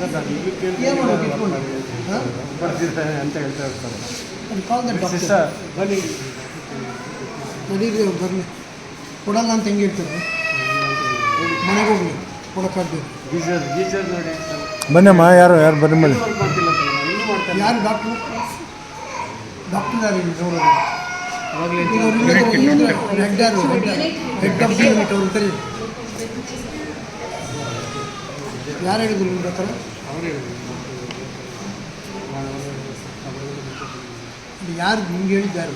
Sir ಬರ್ತಿದ್ದಾರೆ ಅಂತ ಹೇಳ್ತಾ ಇರ್ತಾರೆ ಡಾಕ್ಟರ್ ಸಿಸ್ಟರ್ ಬನ್ನಿ. ನಡೀರಿ ಅವ್ರು ಬರಲಿ ಕೊಡಲ್ಲ ಅಂತ ಹೆಂಗೆ ಇರ್ತಾರೆ ಮನೆಗೆ ಹೋಗ್ಲಿ. ಕೊಡೋಕ್ಕಾಗ್ಬೇಕು ಗೀಜರ್ ಗೀಜರ್ ನೋಡಿ ಸರ್. ಬನ್ನಮ್ಮ ಯಾರು ಯಾರು ಬನ್ನಿ ಸರ್ ಮಾಡ್ತಾನೆ ಯಾರು ಡಾಕ್ಟ್ರು ಡಾಕ್ಟರ್ ಯಾರು ನೋಡೋದು ಹೆಡ್ ಹೆಡ್ ಹೆಡ್ ಅವ್ರು ಕರೀ ಯಾರು ಹೇಳಿದ್ರು ನಿಮ್ಮ ಹತ್ರ? ಅವರೇ ಯಾರು ನಿಮ್ಗೆ ಹೇಳಿದ್ದು ಯಾರು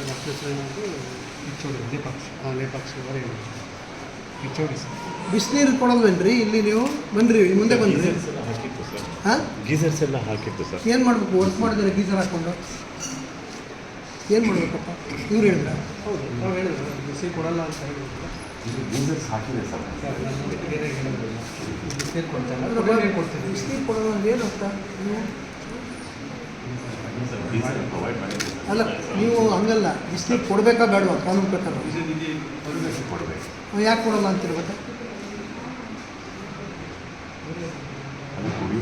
ಏನಾದ್ರು ಕಿಚ್ಚೋಡಿ ಲೇಪಾಕ್ಷಿ ಹಾಂ ಲೇಪಾಕ್ಷಿ ಅವರೇ ಹೇಳಿದ್ರು. ಕಿಚ್ಚೋಡಿ ಸರ್. ಬಿಸಿನೀರು ಕೊಡಲ್ವೇನ್ರಿ? ಇಲ್ಲಿ ನೀವು ಬನ್ರಿ ಮುಂದೆ ಸರ್. ಹಾಂ? ಗೀಸರ್ಸ್ ಎಲ್ಲ ಹಾಕಿತ್ತು ಸರ್. ಏನು ಮಾಡಬೇಕು? ವರ್ಕ್ ಮಾಡಿದ್ರೆ ಗೀಸರ್ ಹಾಕ್ಕೊಂಡು ಏನು ಮಾಡಬೇಕಪ್ಪ? ಇವ್ರು ಹೇಳಿದ್ರ? ಹೌದು ನಾವು ಹೇಳಿದ್ರು ಬಿಸಿ ಕೊಡಲ್ಲ ಅಂತ ಹೇಳಿದ್ರು ಗೀಸರ್ಸ್ ಹಾಕಿದೆ ಸರ್. ಏನು ನೀವು ಮಾಡಿದ್ದೀವಿ ಅಲ್ಲ ನೀವು ಹಂಗಲ್ಲ. ಬಿಸಿನೀರು ಕೊಡಬೇಕಾ ಕಾನೂನು ಪ್ರಕಾರ. ಕೊಡಬೇಕು ಯಾಕೆ ಅಂತಿರ್ಬೇಕ ಗೊತ್ತಾ ಅದು ಕುಡಿ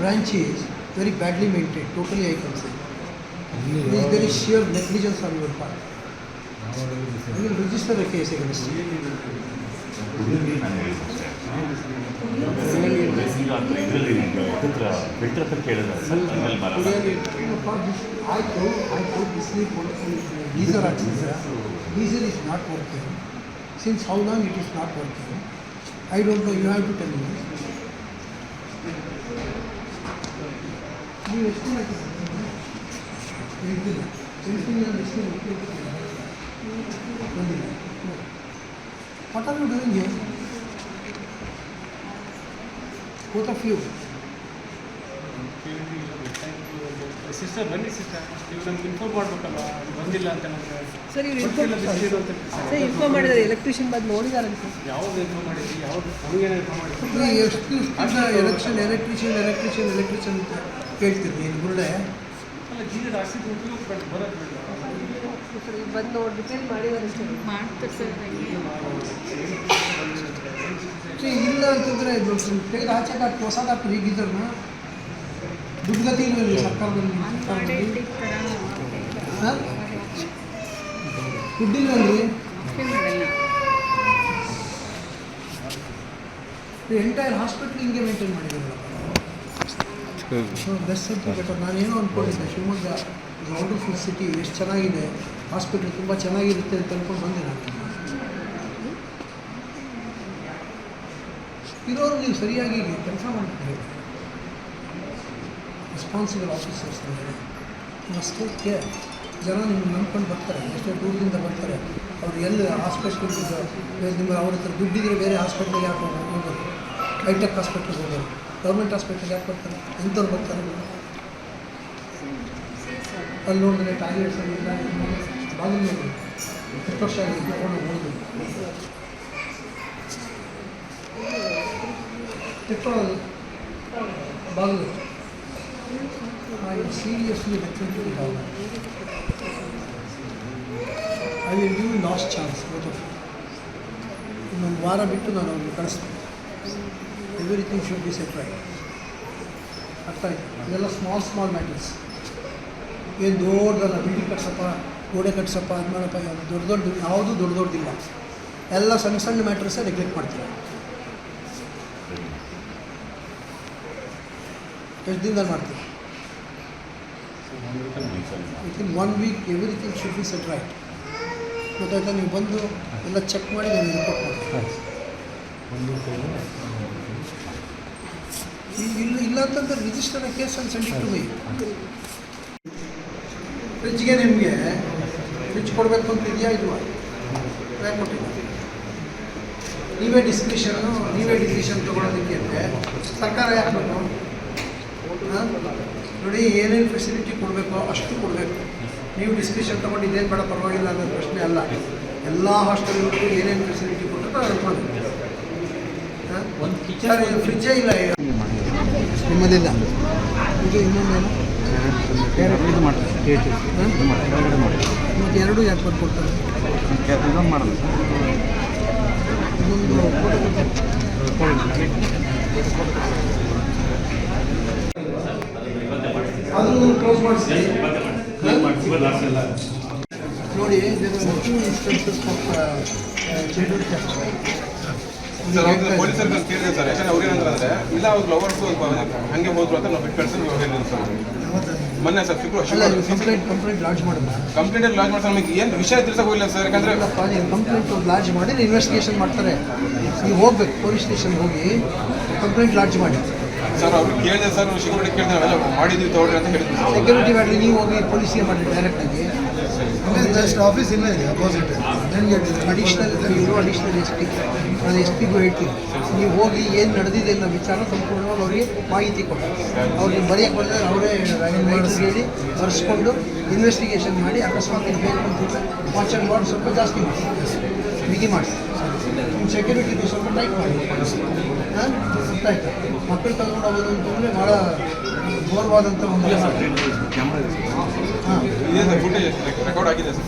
branch is very badly maintained, totally I can say. It is sheer negligence on your part. ಏನಪ್ಪ, this- ಆಯ್ತು ಆಯ್ತು ಬಿಸಿನೀರು geyser ಹಾಕ್ಸಿದ್ರೆ geyser is not working since how long it is not working I don't know you have to tell me ನೀವು ಎಷ್ಟು ಸೆಂಟಿನಲ್ಲಿ ಎಷ್ಟು ಬಂದಿಲ್ಲ are you doing here? Both of you. You sister ಬನ್ನಿ sister ನೀವು ನಮ್ಗೆ ಇನ್ಫಾರ್ಮ್ ಮಾಡ್ಬೇಕಲ್ಲ ಬಂದಿಲ್ಲ ಅಂತ ನಮಗೆ ಸರ್ ಇವ್ರು ಇನ್ಫಾರ್ಮ್ ಅಂತ ಸರ್ ಇನ್ಫಾರ್ಮ್ ಮಾಡಿದ್ದಾರೆ ಎಲೆಕ್ಟ್ರಿಷಿಯನ್ ಬಂದು ನೋಡಿದಾರಲ್ಲ ಸರ್ ಯಾವ್ದು ಇನ್ಫಾರ್ಮ್ ಮಾಡಿದ್ರಿ ಯಾವ್ದು ನಮಗೇನು ಇನ್ಫಾರ್ಮ್ ಮಾಡಿದ್ರಿ ಈ ಎಷ್ಟು ಎಲೆಕ್ಷನ್ ಎಲೆಕ್ಟ್ರಿಷಿಯನ್ ಎಲೆಕ್ಟ್ರಿಷಿಯನ್ ಎಲೆಕ್ಟ್ರಿಷಿಯನ್ ಅಂತ ಕೇಳ್ತೀರಿ ನೀನು ಬಂದು ನೋಡಿ ರಿಪೇರಿ ಮಾಡಿದ್ದಾರೆ ಸರ್ ಮಾಡ್ತಾರೆ ಸರ್ ಇಲ್ಲ ಅಂತಂದರೆ ತೆಗೆದು ಆಚೆ ಹಾಕಿ ಹೊಸ ಹಾಕಿ ಹೀಗಿದ್ರನ್ನ ದುಡ್ಡು ಗತಿ ದುಡ್ಡಿಲ್ಲಲ್ರಿ ಅಷ್ಟೇ ಮಾಡಲ್ಲ ಎಂಟೈರ್ ಹಾಸ್ಪಿಟ್ಲ್ ಹಿಂಗೆ ಮೇಂಟೈನ್ ಮಾಡಿದ್ರಲ್ಲ ಬೆಸ್ಟ್ ಸಮಥಿಂಗ್ ಬೆಟರ್ ನಾನೇನೋ ಅಂದ್ಕೊಂಡಿದ್ದೆ ಶಿವಮೊಗ್ಗ ವಂಡರ್ಫುಲ್ ಸಿಟಿ ಎಷ್ಟು ಚೆನ್ನಾಗಿದೆ ಹಾಸ್ಪಿಟ್ಲ್ ತುಂಬ ಚೆನ್ನಾಗಿರುತ್ತೆ ಅಂತ ಅಂದ್ಕೊಂಡು ಬಂದೆ ನಾನು. ಇರೋರು ನೀವು ಸರಿಯಾಗಿ ಕೆಲಸ ಮಾಡಿದ್ದೀರಿ ರೆಸ್ಪಾನ್ಸಿಬಲ್ ಆಫೀಸರ್ಸ್ ಮಸ್ಟ್ ಕೇರ್ ಜನ ನಿಮ್ಮನ್ನು ನಂಬ್ಕೊಂಡು ಬರ್ತಾರೆ, ಎಷ್ಟೇ ದೂರದಿಂದ ಬರ್ತಾರೆ. ಅವ್ರು ಎಲ್ಲಿ ಹಾಸ್ಪಿಟ್ಲ್ ನಿಮ್ಮ ಅವ್ರ ಹತ್ರ ದುಡ್ಡಿದ್ರೆ ಬೇರೆ ಹಾಸ್ಪಿಟ್ಲಿಗೆ ಹಾಕೋದು ಹೋಗೋದು? ಹೈಟೆಕ್ ಹಾಸ್ಪಿಟ್ಲಿಗೆ ಹೋಗೋದು ಗೌರ್ಮೆಂಟ್ ಹಾಸ್ಪಿಟ್ಲಿಗೆ ಯಾಕೆ ಬರ್ತಾರೆ? ಇಂಥವ್ರು ಬರ್ತಾರೆ? ಅಲ್ಲಿ ನೋಡಿದ್ರೆ ಟಾಯ್ಲೆಟ್ಸ್ ಇಲ್ಲ ಬಾಗಿಲು ಎಷ್ಟು ವರ್ಷ ಆಗಿದೆ ತಗೊಂಡು ಹೋಗೋದು ಪೆಟ್ರೋಲ್ ಬಾಗಿಲು. Seriously to government I will last chance both ಇನ್ನೊಂದು ವಾರ ಬಿಟ್ಟು ನಾನು ಅವ್ರಿಗೆ ಕಳಿಸ್ತೀನಿ. Everything should be separate right ಅರ್ಥ ಆಯ್ತು ಇದೆಲ್ಲ ಸ್ಮಾಲ್ ಸ್ಮಾಲ್ ಮ್ಯಾಟರ್ಸ್ ಏನು ದೊಡ್ಡದಲ್ಲ ಬಿಲ್ಡಿಂಗ್ ಕಟ್ಸಪ್ಪ, ಗೋಡೆ ಕಟ್ಸಪ್ಪ ಅದು ಮಾಡಪ್ಪ ದೊಡ್ಡ ದೊಡ್ಡ, ಯಾವುದು ದೊಡ್ಡ ದೊಡ್ಡದಿಲ್ಲ. ಎಲ್ಲ ಸಣ್ಣ ಸಣ್ಣ ಮ್ಯಾಟ್ರಸ್ಸೇ ನೆಗ್ಲೆಕ್ಟ್ ಮಾಡ್ತೀರಾ? ಎಷ್ಟು ದಿನದಲ್ಲಿ ಮಾಡ್ತೀವಿ within one week everything should be set right ಗೊತ್ತಾಯ್ತಾ? ನೀವು ಬಂದು ಎಲ್ಲ ಚೆಕ್ ಮಾಡಿ ನಾನು ರಿಪೋರ್ಟ್ ಮಾಡಿ ಇಲ್ಲ ಇಲ್ಲ ರಿಜಿಸ್ಟರ್ ಕೇಸ್ ಅಂತ ಸೆಂಡ್ ಟು ಮೈ ಫ್ರಿಜ್ಗೆ ನಿಮಗೆ ಫ್ರಿಜ್ ಕೊಡಬೇಕು ಅಂತ ಇದೆಯಾ ಇಲ್ವಾ? ಯಾಕೆ ಕೊಟ್ಟಿಲ್ಲ ನೀವೇ ಡಿಸ್ಕ್ರಿಷನ್ನು ನೀವೇ ಡಿಸಿಷನ್ ತೊಗೊಳೋದಕ್ಕೆ ಅಂದರೆ ಸರ್ಕಾರ ಯಾಕೆ ನೋಡಿ ಏನೇನು ಫೆಸಿಲಿಟಿ ಕೊಡಬೇಕು ಅಷ್ಟು ಕೊಡಬೇಕು. ನೀವು ಡಿಸ್ಕ್ರಿಷನ್ ತೊಗೊಂಡು ಇದೇನು ಬೇಡ ಪರವಾಗಿಲ್ಲ ಅನ್ನೋ ಪ್ರಶ್ನೆ ಅಲ್ಲ. ಎಲ್ಲ ಹಾಸ್ಟೆಲ್ಗಳಿಗೂ ಏನೇನು ಫೆಸಿಲಿಟಿ ಕೊಟ್ಟರೆ ಅದು ಮಾಡಬೇಕು ಸರ್ ಇದು ಫ್ರಿಜ್ಜೇ ಇಲ್ಲ ನಿಮ್ಮದಿಲ್ಲ. ಇದು ಇನ್ನೊಂದೇನು ಇದು ಮಾಡ್ತಾರೆ ಮತ್ತು ಎರಡು ಯಾಕೆ ಬರ್ಕೊಡ್ತಾರೆ ಇದೊಂದು ಮಾಡೋದು ಇನ್ನೊಂದು ಅದನ್ನು ಕ್ಲೋಸ್ ಮಾಡಿಸಿ. ನೋಡಿ ಇನ್ಸ್ಟ್ರಕ್ಷನ್ಸ್ ಸರ್ ಅವ್ರು ಪೊಲೀಸರು ನಾನು ಕೇಳಿದೆ ಸರ್. ಯಾಕಂದ್ರೆ ಅವ್ರು ಏನಂದ್ರೆ ಇಲ್ಲ ಅವ್ರು ಲವರ್ಸು ಹಂಗೆ ಹೋದ್ರು ಅಂತ ನಾವು ಬಿಟ್ಟು ಕಳ್ಸಿ ಹೇಳಿದ್ರು ಸರ್. ಮೊನ್ನೆ ಸರ್ ಶುಕ್ರವಾರ ಕಂಪ್ಲೇಂಟ್ ಕಂಪ್ಲೇಂಟ್ ಲಾಡ್ಜ್ ಮಾಡಿಲ್ಲ ಕಂಪ್ಲೇಂಟ್ ಲಾಂಚ್ ಮಾಡ್ತಾರೆ ನಮಗೆ ಏನು ವಿಷಯ ತಿಳ್ಸಕ್ ಹೋಗಿಲ್ಲ ಸರ್. ಯಾಕಂದ್ರೆ ಕಂಪ್ಲೇಂಟ್ ಲಾಂಚ್ ಮಾಡಿ ಇನ್ವೆಸ್ಟಿಗೇಷನ್ ಮಾಡ್ತಾರೆ. ನೀವು ಹೋಗ್ಬೇಕು ಪೊಲೀಸ್ ಸ್ಟೇಷನ್ ಹೋಗಿ ಕಂಪ್ಲೇಂಟ್ ಲಾಡ್ಜ್ ಮಾಡಿ. ಸರ್, ಅವ್ರು ಕೇಳಿದೆ ಸರ್ ಸೆಕ್ಯೂರಿಟಿ ಕೇಳಿದೆ, ಅವೆಲ್ಲ ಮಾಡಿದ್ವಿ ತಗೊಳ್ರಿ ಅಂತ ಹೇಳಿದ್ರು. ಸೆಕ್ಯೂರಿಟಿ ಮಾಡಿ ನೀವು ಹೋಗಿ ಪೊಲೀಸಿಗೆ ಮಾಡಿ ಡೈರೆಕ್ಟಾಗಿ ಜಸ್ಟ್ ಆಫೀಸ್ ಇಲ್ಲ ಇದೆ ಅಪೋಸಿಟ್ ನನಗೆ ಅಡಿಷ್ನಲ್ ಇವರು ಅಡಿಷ್ನಲ್ ಎಸ್ ಪಿ. ನಾನು ಎಸ್ ಪಿಗೂ ಹೇಳ್ತೀನಿ ನೀವು ಹೋಗಿ ಏನು ನಡೆದಿದೆ ಅನ್ನೋ ವಿಚಾರ ಸಂಪೂರ್ಣವಾಗಿ ಅವರಿಗೆ ಮಾಹಿತಿ ಕೊಡಿ. ಅವ್ರಿಗೆ ಬರೆಯಕ್ಕೆ ಬಂದರೆ ಅವರೇ ರೈಟರ್ಸ್ ಹೇಳಿ, ಬರೆಸ್ಕೊಂಡು ಇನ್ವೆಸ್ಟಿಗೇಷನ್ ಮಾಡಿ, ಅಕಸ್ಮಾತ್ ಇದು ಬೇಕು ಅಂತ ವಾಚ್ ಆ್ಯಂಡ್ ವಾರ್ಡ್ ಸ್ವಲ್ಪ ಜಾಸ್ತಿ ಮಾಡಿ. ಬಿಗಿ ಮಾಡಿ. ನಿಮ್ಮ ಸೆಕ್ಯೂರಿಟಿ ಸ್ವಲ್ಪ ಟೈಟ್ ಮಾಡಿ. ಮಕ್ಕಳು ತಗೊಂಡು ಹೋಗೋದು ಭಾಳ ಘೋರವಾದಂಥ ಒಂದು ಇದೆ ರೆಕಾರ್ಡ್ ಆಗಿದೆ ಸರ್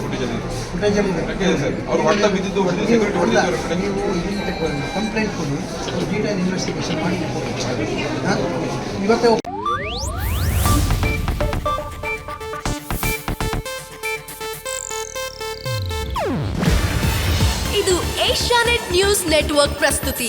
ಸರ್ ಅವ್ರು ಬಿದ್ದಿದ್ದು ಕಂಪ್ಲೇಂಟ್ ಕೊಡಿ ಇನ್ವೆಸ್ಟಿಗೇಷನ್ ಮಾಡಿ ಇದು ಏಷ್ಯಾನೆಟ್ ನ್ಯೂಸ್ ನೆಟ್ವರ್ಕ್ ಪ್ರಸ್ತುತಿ.